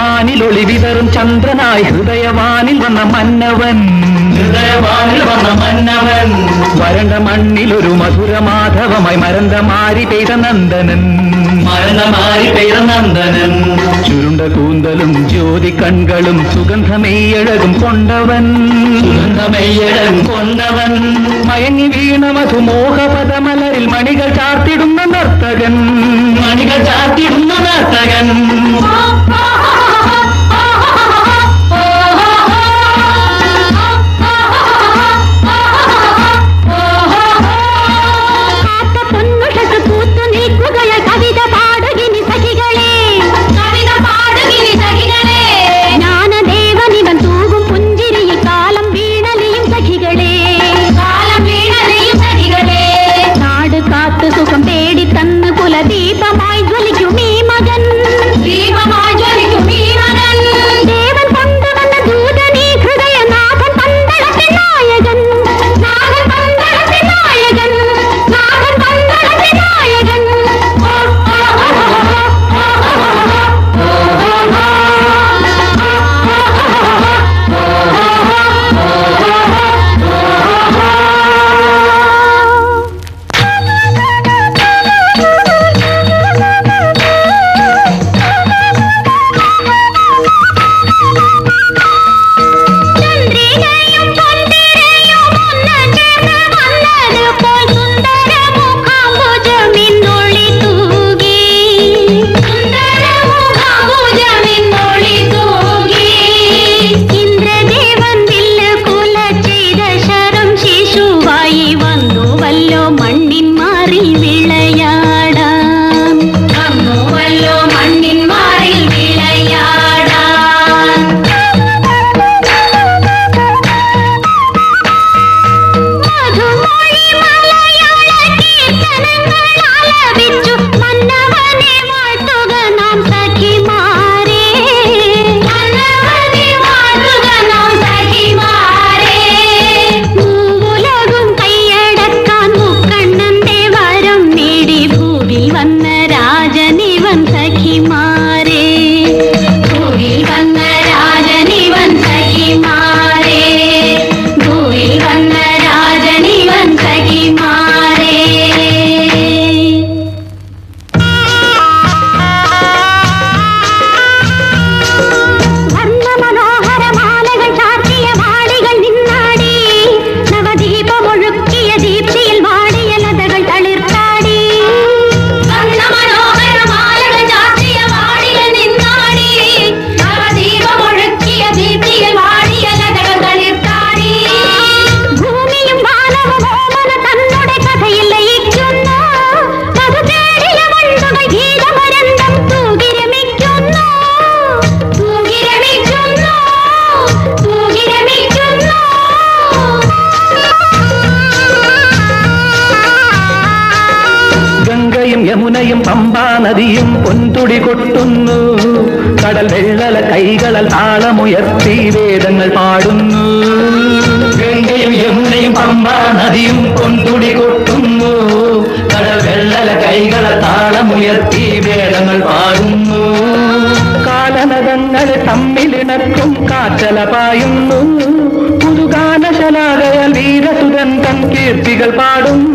ഒളി വിതറും ചന്ദ്രനായി ഹൃദയവാനിൽ വന്ന മന്നവൻ. ഹൃദയവാനിൽ വന്ന മന്നവൻ. വരണ്ട മണ്ണിൽ ഒരു മധുര മാധവമായി മരന്ത മാരി പെയ്ത നന്ദനൻ. മരണമാരി പെയ്ത നന്ദനൻ. ചുരുണ്ട കൂന്തലും ജ്യോതി കൺകളും സുഗന്ധമെയ്യഴകും കൊണ്ടവൻ. സുഗന്ധമെയ്യഴകും കൊണ്ടവൻ. മയങ്ങി വീണ മധുമോഹപദമലരിൽ മണികൾ ചാർത്തിടുന്ന നർത്തകൻ. മണികൾ ചാത്തിടുന്ന നദിയും പൊൻതുടി കൊട്ടുന്നു. കടൽ വെള്ളല കൈകളൽ ആളമുയർത്തി വേദങ്ങൾ പാടുന്നു. ഗംഗയും യമുനയും പമ്പ നദിയും പൊന്തുടി കൊട്ടുന്നു. കടൽ വെള്ളല കൈകളെ താളമുയർത്തി വേദങ്ങൾ പാടുന്നു. കാലനദങ്ങൾ തമ്മിലിണക്കും കാറ്റല പായുന്നു. പുതുഗാനശലാകയാൽ വീരസുരന്തം കീർത്തികൾ പാടുന്നു.